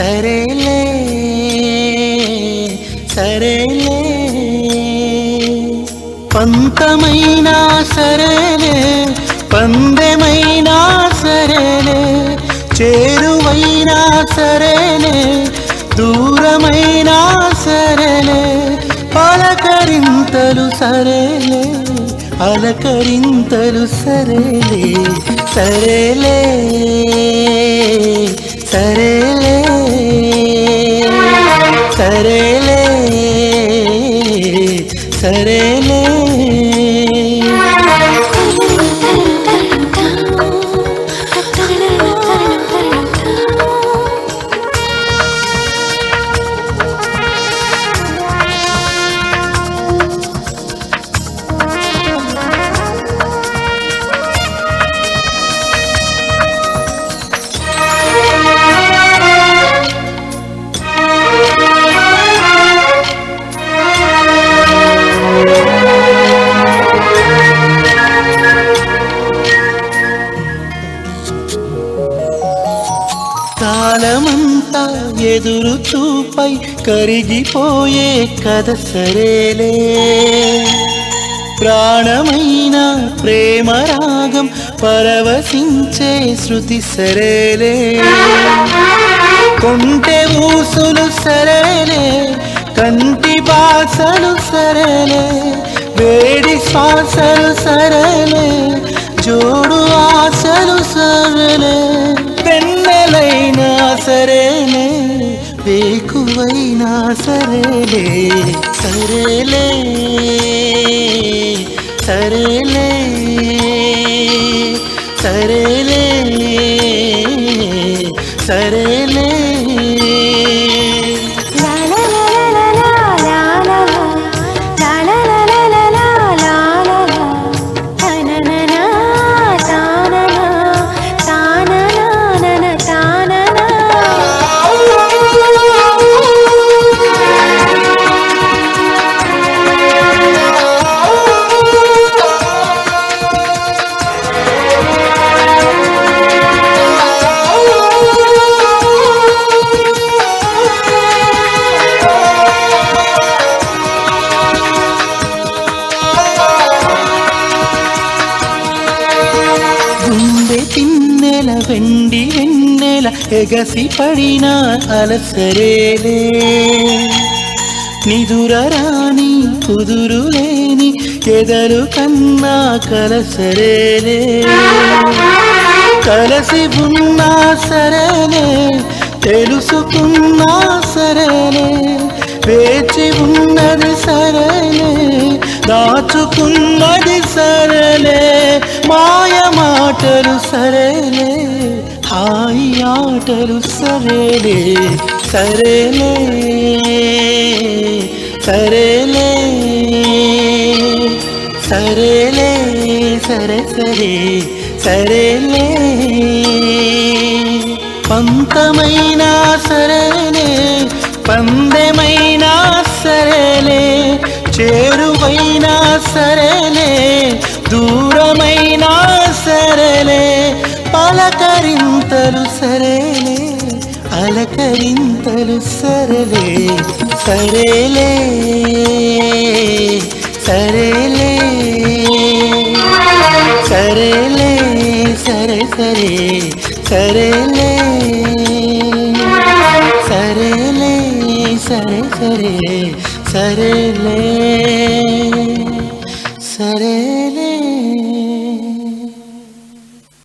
సరేలే సరేలే. పంతమైనా సరేలే పందెమైనా సరేలే. చేరువైనా సరేలే దూరమైనా సరేలే. పలకరింతలు సరేలే అలకరింతలు సరేలే సరేలే. సరేలే. కాలమంతా ఎదురు చూపై కరిగిపోయే కథ సరేలే. ప్రాణమైన ప్రేమ రాగం పరవశించే శృతి సరేలే. కొంటె ఊసులు సరేలే కంటి బాసలు సరేలే వేడి శ్వాసలు సరేలే జోడు ఆశలు సరేలే. సరేలే వేకువైనా సరేలే సరేలే సరేలే సరేలే సరేలే. తిన్నెల వెండి వెన్నెల ఎగసి పడిన అలసరేలే. నిదురరాని కుదురు లేని ఎదలు కన్నా కలసరేలే. కలసి ఉన్నా సరేలే తెలుసుకున్నా సరేలే. వేచి ఉన్నది సరేలే దాచుకున్నది సరేలే. మాయ మాటలు సరే మాటలు సరేలే సరేలే సరేలే సరేలే సరే సరే సరేలే. పంతమైనా సరేలే పందెమైనా సరేలే చేరువైనా సరేలే దూరమైనా సరేలే పలకరింతలు సరే. పలకరింతలు సరలే సరేలే సరేలే సరేలే సరే సరే సరేలే సరేలే సరే సరే సరేలే సరే.